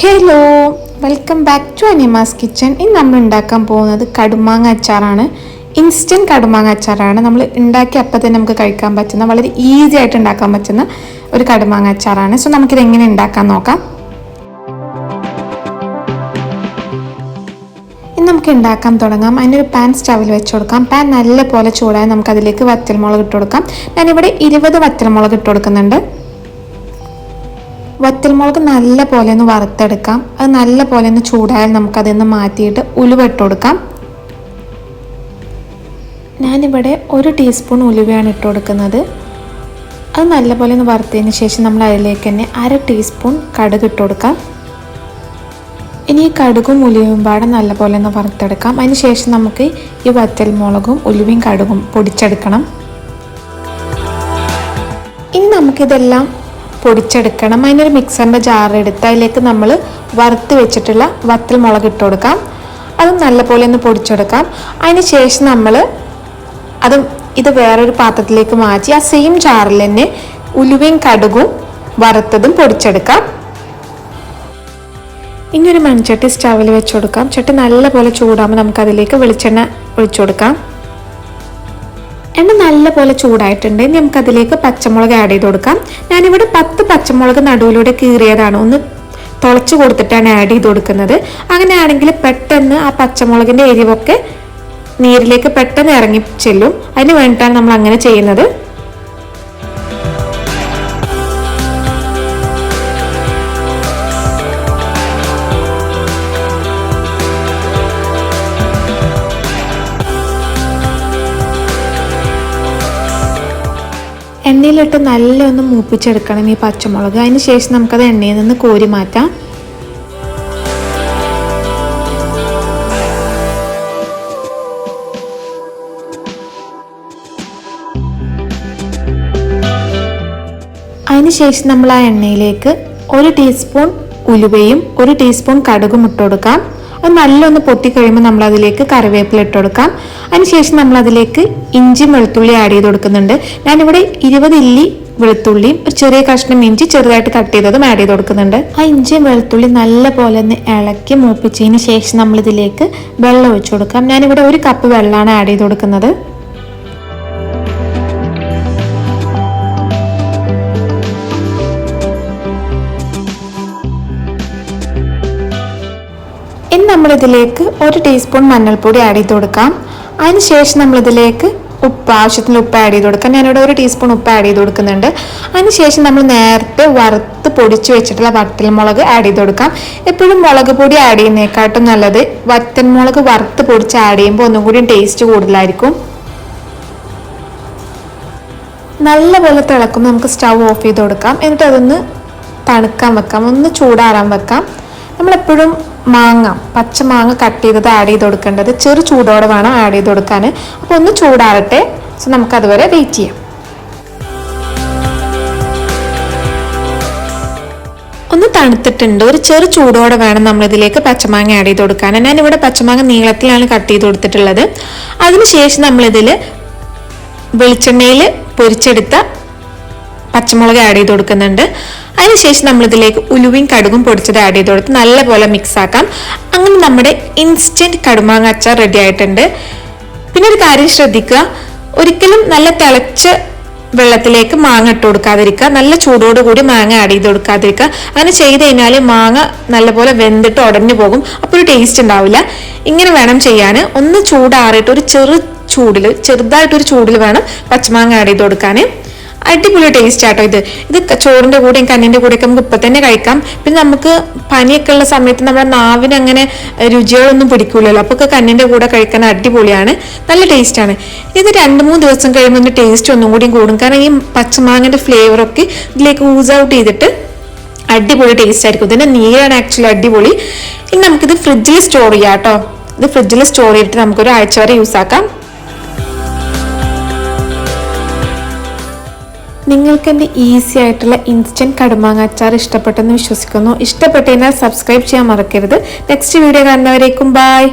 Hello welcome back to Anima's kitchen ഇന്ന് നമ്മൾ ഉണ്ടാക്കാൻ പോകുന്നത് കടുമാങ്ങ അച്ചാറാണ്. ഇൻസ്റ്റന്റ് കടുമാങ്ങ അച്ചാറാണ്. നമ്മൾ ഉണ്ടാക്കി അപ്പം തന്നെ നമുക്ക് കഴിക്കാൻ പറ്റുന്ന വളരെ ഈസി ആയിട്ട് ഉണ്ടാക്കാൻ പറ്റുന്ന ഒരു കടുമാങ്ങ അച്ചാറാണ്. സോ നമുക്കിത് എങ്ങനെ ഉണ്ടാക്കാൻ നോക്കാം. ഇനി നമുക്ക് ഉണ്ടാക്കാൻ തുടങ്ങാം. അതിനൊരു പാൻ സ്റ്റവിൽ വെച്ച് കൊടുക്കാം. പാൻ നല്ല പോലെ ചൂടായി നമുക്കതിലേക്ക് വറ്റൽമുളക് ഇട്ട് കൊടുക്കാം. ഞാനിവിടെ ഇരുപത് വറ്റൽമുളക് ഇട്ട് കൊടുക്കുന്നുണ്ട്. വറ്റൽമുളക് നല്ല പോലെ ഒന്ന് വറുത്തെടുക്കാം. അത് നല്ല പോലെ ഒന്ന് ചൂടായാൽ നമുക്കതിൽ നിന്ന് മാറ്റിയിട്ട് ഉലുവ ഇട്ട് കൊടുക്കാം. ഞാനിവിടെ ഒരു ടീസ്പൂൺ ഉലുവയാണ് ഇട്ട് കൊടുക്കുന്നത്. അത് നല്ല പോലെ ഒന്ന് വറുത്തതിന് ശേഷം നമ്മൾ അതിലേക്ക് തന്നെ അര ടീസ്പൂൺ കടുക് ഇട്ട് കൊടുക്കാം. ഇനി ഈ കടുകും ഉലുവയും പാടെ നല്ല പോലെ ഒന്ന് വറുത്തെടുക്കാം. അതിന് ശേഷം നമുക്ക് ഈ വറ്റൽമുളകും ഉലുവയും കടുകും പൊടിച്ചെടുക്കണം. ഇനി നമുക്കിതെല്ലാം പൊടിച്ചെടുക്കണം. അതിനൊരു മിക്സറിന്റെ ജാറെടുത്ത് അതിലേക്ക് നമ്മൾ വറുത്ത് വെച്ചിട്ടുള്ള വത്തൽ മുളക് ഇട്ട് കൊടുക്കാം. അത് നല്ലപോലെ ഒന്ന് പൊടിച്ചെടുക്കാം. അതിന് ശേഷം നമ്മൾ അത് ഇത് വേറൊരു പാത്രത്തിലേക്ക് മാറ്റി ആ സെയിം ജാറിൽ തന്നെ ഉലുവയും കടുകും വറുത്തതും പൊടിച്ചെടുക്കാം. ഇനി ഒരു മൺചട്ടി സ്റ്റവിൽ വെച്ച് കൊടുക്കാം. ചട്ടി നല്ലപോലെ ചൂടാകുമ്പോൾ നമുക്ക് അതിലേക്ക് വെളിച്ചെണ്ണ ഒഴിച്ചു കൊടുക്കാം. എണ്ണ നല്ലപോലെ ചൂടായിട്ടുണ്ട്. ഇനി നമുക്ക് അതിലേക്ക് പച്ചമുളക് ആഡ് ചെയ്ത് കൊടുക്കാം. ഞാനിവിടെ പത്ത് പച്ചമുളക് നടുവിലൂടെ കീറിയതാണ്. ഒന്ന് തുളച്ച് കൊടുത്തിട്ടാണ് ആഡ് ചെയ്ത് കൊടുക്കുന്നത്. അങ്ങനെയാണെങ്കിൽ പെട്ടെന്ന് ആ പച്ചമുളകിന്റെ എരിവൊക്കെ നീരിലേക്ക് പെട്ടെന്ന് ഇറങ്ങി ചെല്ലും. അതിന് വേണ്ടിയിട്ടാണ് നമ്മൾ അങ്ങനെ ചെയ്യുന്നത്. എണ്ണയിലിട്ട് നല്ല ഒന്ന് മൂപ്പിച്ചെടുക്കണം ഈ പച്ചമുളക്. അതിന് ശേഷം നമുക്കത് എണ്ണയിൽ നിന്ന് കോരി മാറ്റാം. അതിനുശേഷം നമ്മൾ ആ എണ്ണയിലേക്ക് ഒരു ടീസ്പൂൺ ഉലുവയും ഒരു ടീസ്പൂൺ കടുകും ഇട്ട് കൊടുക്കാം. അത് നല്ലൊന്ന് പൊട്ടി കഴിയുമ്പോൾ നമ്മൾ അതിലേക്ക് കറിവേപ്പില ഇട്ട് കൊടുക്കാം. അതിനുശേഷം നമ്മൾ അതിലേക്ക് ഇഞ്ചി വെളുത്തുള്ളി ആഡ് ചെയ്ത് കൊടുക്കുന്നുണ്ട്. ഞാനിവിടെ ഇരുപത് ഇല്ലി വെളുത്തുള്ളിയും ഒരു ചെറിയ കഷ്ണം ഇഞ്ചി ചെറുതായിട്ട് കട്ട് ചെയ്തതും ആഡ് ചെയ്ത് കൊടുക്കുന്നുണ്ട്. ആ ഇഞ്ചിയും വെളുത്തുള്ളി നല്ല പോലെ ഒന്ന് ഇളക്കി മൂപ്പിച്ചതിന് ശേഷം നമ്മൾ ഇതിലേക്ക് വെള്ളം ഒഴിച്ചു കൊടുക്കാം. ഞാനിവിടെ ഒരു കപ്പ് വെള്ളമാണ് ആഡ് ചെയ്ത് കൊടുക്കുന്നത്. നമ്മളിതിലേക്ക് ഒരു ടീസ്പൂൺ മഞ്ഞൾപ്പൊടി ആഡ് ചെയ്ത് കൊടുക്കാം. അതിനുശേഷം നമ്മളിതിലേക്ക് ഉപ്പ് ആവശ്യത്തിന് ഉപ്പ് ആഡ് ചെയ്ത് കൊടുക്കാം. ഞാനിവിടെ ഒരു ടീസ്പൂൺ ഉപ്പ് ആഡ് ചെയ്ത് കൊടുക്കുന്നുണ്ട്. അതിനുശേഷം നമ്മൾ നേരത്തെ വറുത്ത് പൊടിച്ച് വെച്ചിട്ടുള്ള വറ്റൽമുളക് ആഡ് ചെയ്ത് കൊടുക്കാം. എപ്പോഴും മുളക് പൊടി ആഡ് ചെയ്യുന്നതിനെക്കാട്ടും നല്ലത് വറ്റൽമുളക് വറുത്ത് പൊടിച്ച് ആഡ് ചെയ്യുമ്പോൾ ഒന്നും കൂടി ടേസ്റ്റ് കൂടുതലായിരിക്കും. നല്ലപോലെ തിളക്കുമ്പോൾ നമുക്ക് സ്റ്റൗ ഓഫ് ചെയ്ത് കൊടുക്കാം. എന്നിട്ട് അതൊന്ന് തണുക്കാൻ വെക്കാം. ഒന്ന് ചൂടാറാൻ വെക്കാം. നമ്മളെപ്പോഴും മാങ്ങ പച്ചമാങ്ങ കട്ട് ചെയ്തത് ആഡ് ചെയ്ത് കൊടുക്കേണ്ടത് ചെറു ചൂടോടെ വേണം ആഡ് ചെയ്ത് കൊടുക്കാൻ. അപ്പോൾ ഒന്ന് ചൂടാറട്ടെ. സോ നമുക്ക് അതുവരെ വെയിറ്റ് ചെയ്യാം. ഒന്ന് തണുത്തിട്ടുണ്ട്. ഒരു ചെറു ചൂടോടെ വേണം നമ്മളിതിലേക്ക് പച്ചമാങ്ങ ആഡ് ചെയ്ത് കൊടുക്കാൻ. ഞാനിവിടെ പച്ചമാങ്ങ നീളത്തിലാണ് കട്ട് ചെയ്ത് കൊടുത്തിട്ടുള്ളത്. അതിനുശേഷം നമ്മളിതിൽ വെളിച്ചെണ്ണയിൽ പൊരിച്ചെടുത്ത പച്ചമുളക് ആഡ് ചെയ്ത് കൊടുക്കുന്നുണ്ട്. അതിനുശേഷം നമ്മളിതിലേക്ക് ഉലുവയും കടുകും പൊടിച്ചത് ആഡ് ചെയ്ത് കൊടുത്ത് നല്ലപോലെ മിക്സ് ആക്കാം. അങ്ങനെ നമ്മുടെ ഇൻസ്റ്റന്റ് കടുമാങ്ങ അച്ചാർ റെഡി ആയിട്ടുണ്ട്. പിന്നെ ഒരു കാര്യം ശ്രദ്ധിക്കുക. ഒരിക്കലും നല്ല തിളച്ച വെള്ളത്തിലേക്ക് മാങ്ങ ഇട്ട് കൊടുക്കാതിരിക്കുക. നല്ല ചൂടോട് കൂടി മാങ്ങ ആഡ് ചെയ്ത് കൊടുക്കാതിരിക്കുക. അങ്ങനെ ചെയ്ത് കഴിഞ്ഞാൽ മാങ്ങ നല്ലപോലെ വെന്തിട്ട് ഉടഞ്ഞു പോകും. അപ്പോൾ ഒരു ടേസ്റ്റ് ഉണ്ടാവില്ല. ഇങ്ങനെ വേണം ചെയ്യാൻ. ഒന്ന് ചൂടാറിയിട്ട് ഒരു ചെറു ചൂടിൽ ചെറുതായിട്ടൊരു ചൂടിൽ വേണം പച്ചമാങ്ങ ആഡ് ചെയ്ത് കൊടുക്കാൻ അടിപൊളി ടേസ്റ്റ് ആട്ടോ ഇത്. ഇത് ചോറിന്റെ കൂടെയും കഞ്ഞിന്റെ കൂടെയൊക്കെ നമുക്ക് ഇപ്പൊ തന്നെ കഴിക്കാം. പിന്നെ നമുക്ക് പനിയൊക്കെ ഉള്ള സമയത്ത് നമ്മുടെ നാവിന് അങ്ങനെ രുചികളൊന്നും പിടിക്കൂലല്ലോ. അപ്പൊ ഒക്കെ കണ്ണിന്റെ കൂടെ കഴിക്കാൻ അടിപൊളിയാണ്. നല്ല ടേസ്റ്റ് ആണ്. ഇത് രണ്ട് മൂന്ന് ദിവസം കഴിയുമ്പോൾ ഇതിന്റെ ടേസ്റ്റ് ഒന്നും കൂടി കൂടും. കാരണം ഈ പച്ചമാങ്ങന്റെ ഫ്ലേവർ ഒക്കെ ഇതിലേക്ക് ഊസ് ഔട്ട് ചെയ്തിട്ട് അടിപൊളി ടേസ്റ്റ് ആയിരിക്കും. ഇതിന്റെ നീരാണ് ആക്ച്വലി അടിപൊളി. ഇനി നമുക്കിത് ഫ്രിഡ്ജിൽ സ്റ്റോർ ചെയ്യാം കേട്ടോ ഇത് ഫ്രിഡ്ജിൽ സ്റ്റോർ ചെയ്തിട്ട് നമുക്കൊരു ആഴ്ച വരെ യൂസ് ആക്കാം. നിങ്ങൾക്ക് എന്റെ ഈസി ആയിട്ടുള്ള ഇൻസ്റ്റന്റ് കടുമാങ്ങാച്ചാർ ഇഷ്ടപ്പെട്ടെന്ന് വിശ്വസിക്കുന്നു. ഇഷ്ടപ്പെട്ടതിനാൽ സബ്സ്ക്രൈബ് ചെയ്യാൻ മറക്കരുത്. Next video കാണുന്നവരേക്കും bye